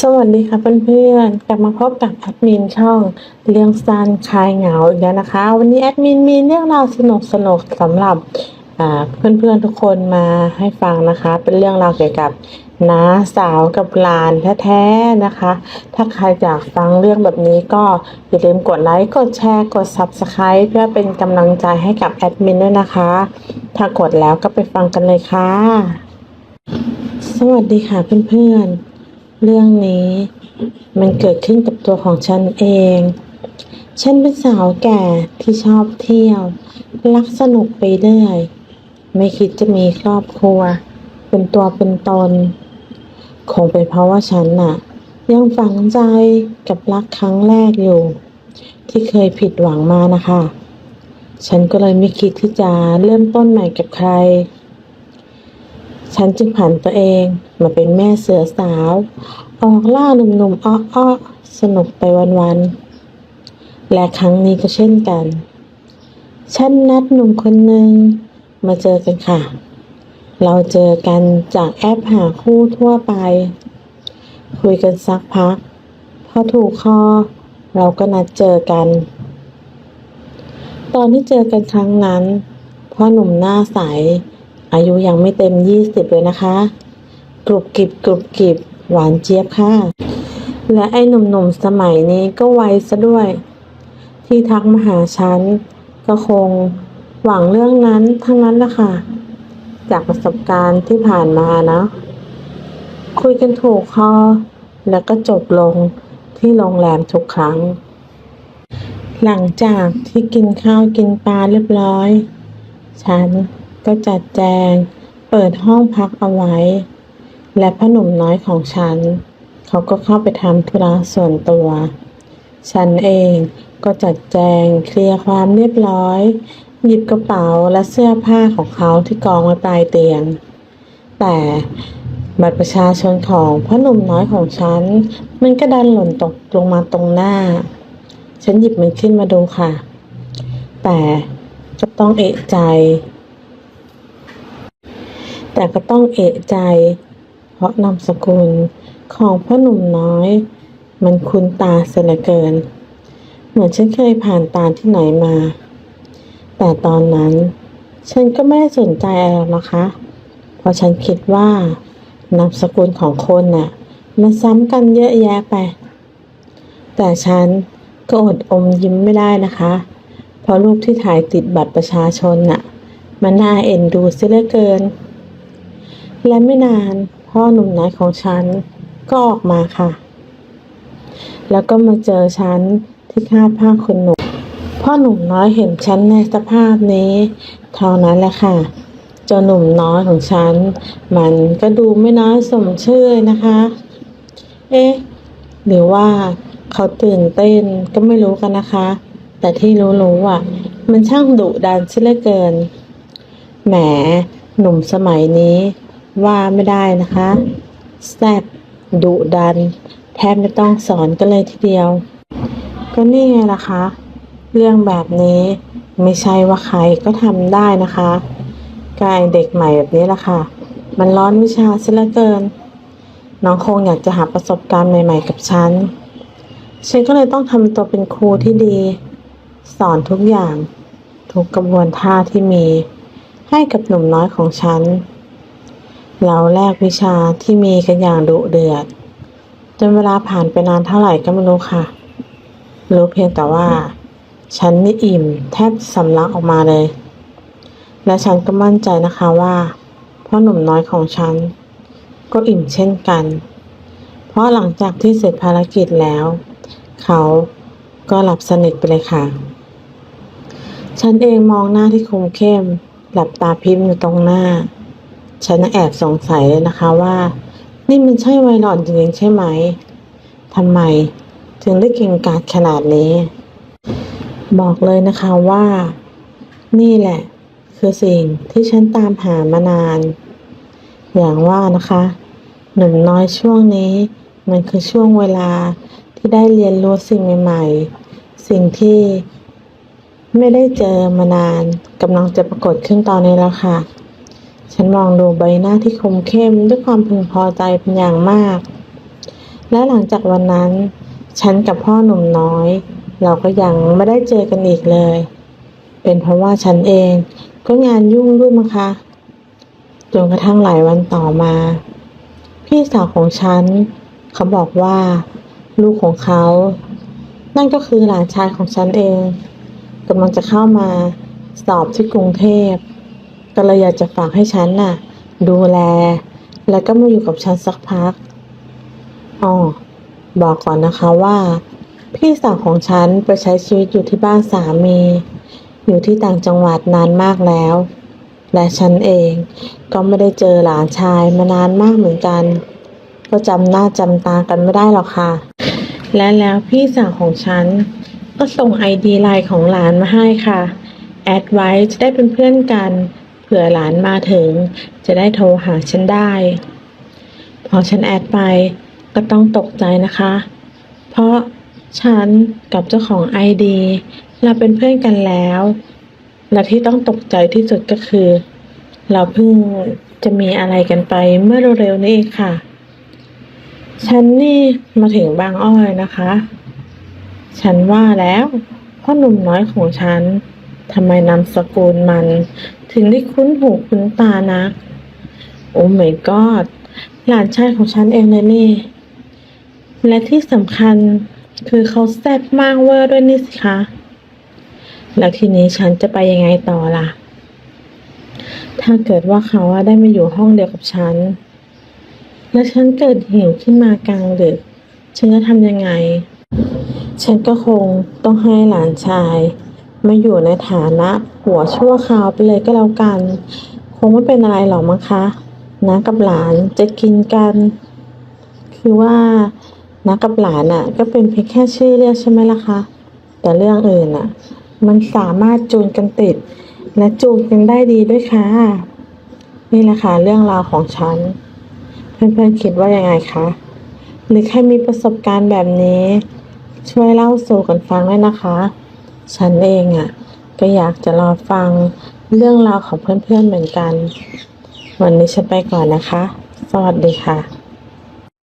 สวัสดีค่ะเพื่อนๆ กลับมาพบกับแอดมินช่องเรื่องสั้นคลายเหงาอีกแล้วนะคะ วันนี้แอดมินมีเรื่องราวสนุกสนุกสำหรับอ่าเพื่อนๆทุกคนมาให้ฟังนะคะ เป็นเรื่องราวเกี่ยวกับน้าสาวกับหลานแท้ๆนะคะ ถ้าใครอยากฟังเรื่องแบบนี้ก็อย่าลืมกดไลค์กดแชร์กด Subscribe เพื่อเป็นกำลังใจให้กับแอดมินด้วยนะคะ ถ้ากดแล้วก็ไปฟังกันเลยค่ะ สวัสดีค่ะเพื่อนๆ เรื่องนี้ มันเกิดขึ้นกับตัวของฉันเอง ฉันเป็นสาวแก่ที่ชอบเที่ยว รักสนุกไปเรื่อย ไม่คิดจะมีครอบครัว เป็นตัวเป็นตน คงเป็นเพราะว่าฉันน่ะ ยังฝังใจกับรักครั้งแรกอยู่ ที่เคยผิดหวังมานะคะ ฉันก็เลยไม่คิดที่จะเริ่มต้นใหม่กับใคร ฉันจึงผันตัวเองมาเป็นแม่เสือสาว ออกล่าหนุ่มๆอ้อๆสนุกไปวันๆ และครั้งนี้ก็เช่นกัน ฉันนัดหนุ่มคนหนึ่งมาเจอกันค่ะ เราเจอกันจากแอปหาคู่ทั่วไป คุยกันสักพัก พอถูกคอ เราก็นัดเจอกัน ตอนที่เจอกันครั้งนั้นพ่อหนุ่มหน้าใส อายุยังไม่เต็มยี่สิบเลยนะคะ กรุบกริบกรุบกริบหวานเจี๊ยบค่ะ และไอ้หนุ่มๆสมัยนี้ก็ไวซะด้วย ที่ทักมาหาฉันก็คงหวังเรื่องนั้นทั้งนั้นละค่ะ จากประสบการณ์ที่ผ่านมานะ คุยกันถูกคอแล้วก็จบลงที่โรงแรมทุกครั้ง หลังจากที่กินข้าวกินปลาเรียบร้อย ฉัน ก็จัดแจง เปิดห้องพักเอาไว้ และพ่อหนุ่มน้อยของฉัน เขาก็เข้าไปทำธุระส่วนตัว ฉันเองก็จัดแจงเคลียร์ความเรียบร้อย หยิบกระเป๋าและเสื้อผ้าของเขาที่กองไว้ปลายเตียง แต่บัตรประชาชนของพ่อหนุ่มน้อยของฉัน มันก็ดันหล่นตกลงมาตรงหน้า ฉันหยิบมันขึ้นมาดูค่ะ แต่ก็ต้องเอะใจ แต่ก็ต้องเอะใจ เพราะนามสกุลของพ่อหนุ่มน้อย มันคุ้นตาเสียเหลือเกิน เหมือนฉันเคยผ่านตาที่ไหนมา แต่ตอนนั้น ฉันก็ไม่ได้สนใจอะไรหรอกนะคะ เพราะฉันคิดว่านามสกุลของคนน่ะ มันซ้ำกันเยอะแยะไป แต่ฉันก็อดอมยิ้มไม่ได้นะคะ เพราะรูปที่ถ่ายติดบัตรประชาชนน่ะ มันน่าเอ็นดูเสียเหลือเกิน และไม่นานพ่อหนุ่มน้อยของฉันก็ออกมาค่ะ แล้วก็มาเจอฉันที่คาดผ้าขนหนูพ่อหนุ่มน้อยเห็นฉันในสภาพนี้ เท่านั้นแหละค่ะเจ้าหนุ่มน้อยของฉัน มันก็ดูไม่น้อยสมชื่อนะคะ เอ๊ะหรือว่าเขาตื่นเต้นก็ไม่รู้กันนะคะ แต่ที่รู้ๆอะ มันช่างดุดันเสียเหลือเกินแหมหนุ่มสมัยนี้ ว่าไม่ได้นะคะแซ่บดุดัน แทบไม่ต้องสอนกันเลยทีเดียว ก็นี่ไงล่ะคะ เรื่องแบบนี้ไม่ใช่ว่าใครก็ทำได้นะคะกายเด็กใหม่แบบนี้ล่ะค่ะ มันร้อนวิชาซะเหลือเกิน น้องคงอยากจะหาประสบการณ์ใหม่ๆกับฉัน ฉันก็เลยต้องทำตัวเป็นครูที่ดี สอนทุกอย่าง ทุกกระบวนท่าที่มี ให้กับหนุ่มน้อยของฉัน เราแลกวิชาที่มีกันอย่างดุเดือด จนเวลาผ่านไปนานเท่าไหร่ก็ไม่รู้ค่ะ รู้เพียงแต่ว่า ฉันนี่อิ่มแทบสำลักออกมาเลย และฉันก็มั่นใจนะคะว่าพ่อหนุ่มน้อยของฉัน ก็อิ่มเช่นกัน เพราะหลังจากที่เสร็จภารกิจแล้ว เขาก็หลับสนิทไปเลยค่ะ ฉันเองมองหน้าที่คมเข้ม หลับตาพิมพ์อยู่ตรงหน้า ฉันแอบสงสัยเลยนะคะว่า นี่มันใช่ไวหลอนจริงๆใช่ไหมทำไมถึงได้เก่งกาจขนาดนี้ บอกเลยนะคะว่า นี่แหละ คือสิ่งที่ฉันตามหามานาน อย่างว่านะคะ หนุ่มน้อยช่วงนี้ มันคือช่วงเวลาที่ได้เรียนรู้สิ่งใหม่ๆ สิ่งที่ไม่ได้เจอมานานกำลังจะปรากฏขึ้นตอนนี้แล้วค่ะ ฉันมองดูใบหน้าที่คมเข้มด้วยความพึงพอใจเป็นอย่างมาก และหลังจากวันนั้น ฉันกับพ่อหนุ่มน้อย เราก็ยังไม่ได้เจอกันอีกเลย เป็นเพราะว่าฉันเองก็งานยุ่งด้วยมั้งคะจนกระทั่งหลายวันต่อมา พี่สาวของฉัน เขาบอกว่า ลูกของเขา นั่นก็คือหลานชายของฉันเองกำลังจะเข้ามาสอบที่กรุงเทพ ก็เลยอยากจะฝากให้ฉันน่ะ ดูแล แล้วก็มาอยู่กับฉันสักพักอ๋อบอกก่อนนะคะว่า พี่สาวของฉันไปใช้ชีวิตอยู่ที่บ้านสามี อยู่ที่ต่างจังหวัดนานมากแล้ว และฉันเองก็ไม่ได้เจอหลานชายมานานมากเหมือนกัน ก็จำหน้าจำตากันไม่ได้หรอกค่ะ และแล้วพี่สาวของฉันก็ส่งไอดีไลน์ของหลานมาให้ค่ะ แอดไว้จะได้เป็นเพื่อนกัน เผื่อหลานมาถึง จะได้โทรหาฉันได้ พอฉันแอดไปก็ต้องตกใจนะคะ เพราะฉันกับเจ้าของไอดีเราเป็นเพื่อนกันแล้ว และที่ต้องตกใจที่สุดก็คือ เราเพิ่งจะมีอะไรกันไปเมื่อเร็วๆนี้เองค่ะ ฉันนี่มาถึงบางอ้อยนะคะ ฉันว่าแล้วพ่อหนุ่มน้อยของฉันทำไมนามสกุลมัน ถึงได้คุ้นหูคุ้นตานะ โอ้ my god หลานชายของฉันเองเลยนี่ และที่สำคัญคือเขาแซ่บมากเวอร์ด้วยนี่สิคะ แล้วทีนี้ฉันจะไปยังไงต่อล่ะ ถ้าเกิดว่าเขาได้มาอยู่ห้องเดียวกับฉัน แล้วฉันเกิดหิวขึ้นมากลางดึก ฉันจะทำยังไง ฉันก็คงต้องให้หลานชาย มาอยู่ในฐานะหัวชั่วคราวไปเลยก็แล้วกัน คงไม่เป็นอะไรหรอกมั้งคะน้ากับหลานจะกินกัน คือว่าน้ากับหลานอะ ก็เป็นเพียงแค่ชื่อเรียกใช่ไหมล่ะคะแต่เรื่องอื่นอะ มันสามารถจูนกันติด และจูนกันได้ดีด้วยค่ะ นี่แหละค่ะเรื่องราวของฉัน เพื่อนๆคิดว่ายังไงคะหรือใครมีประสบการณ์แบบนี้ ช่วยเล่าสู่กันฟังด้วยนะคะ ฉันเองอะ ก็อยากจะรอฟังเรื่องราวของเพื่อนๆเหมือนกัน วันนี้ฉันไปก่อนนะคะ สวัสดีค่ะ